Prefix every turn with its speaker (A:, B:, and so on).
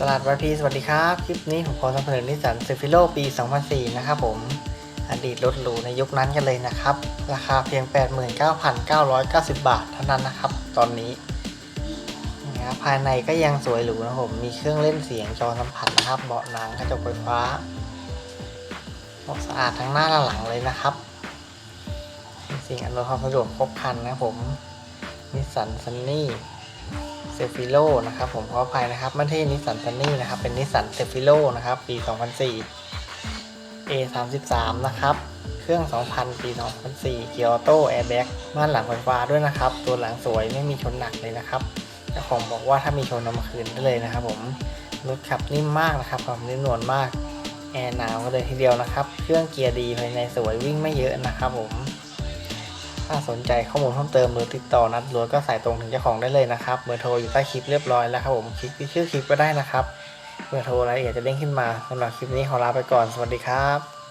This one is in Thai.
A: ตลาดวันพีสวัสดีครับ คลิปนี้ผมขอนำเสนอนิสสันเซฟิโลปี 2004 นะครับผม อดีตรถหรูในยุคนั้นกันเลยนะครับ ราคาเพียง 89,990 บาทเท่านั้นนะครับ ตอนนี้นะครับภายในก็ยังสวยหรูนะผม มีเครื่องเล่นเสียงจอสัมผัสนะครับ เบาะหนังกระจกไฟฟ้าออกสะอาดทั้งหน้าและหลังเลยนะครับสิ่งอำนวยความสะดวกครบครันนะผมนิสสันซันนี่ เซฟิโลนะครับผมขออภัยนะครับไม่ใช่นิสสันซันนี่นะครับ เป็นนิสสันเซฟิโลนะครับ ปี 2004 A 3 3 นะครับ เครื่อง 2000 ปี 2004 เกียร์ออโต้แอร์แบ็กม่านหลังไฟฟ้าด้วยนะครับ ตัวหลังสวยไม่มีชนหนักเลยนะครับเจ้าของบอกว่าถ้ามีชนเอามาคืนได้เลยนะครับ ผมรถขับนิ่มมากนะครับความนิ่มนวลมากแอร์หนาวกันเลยทีเดียวนะครับ เครื่องเกียร์ดีภายในสวยวิ่งไม่เยอะนะครับผม ถ้าสนใจข้อมูลเพิ่มเติมหรือติดต่อนัดรวก็สายตรงถึงเจ้าของได้เลยนะครับเบอร์โทรอยู่ใต้คลิปเรียบร้อยแล้วครับผมคลิกที่ชื่อคลิปก็ได้นะครับเบอร์โทรรายละเอียดจะเด้งขึ้นมาสำหรับคลิปนี้ขอลาไปก่อนสวัสดีครับ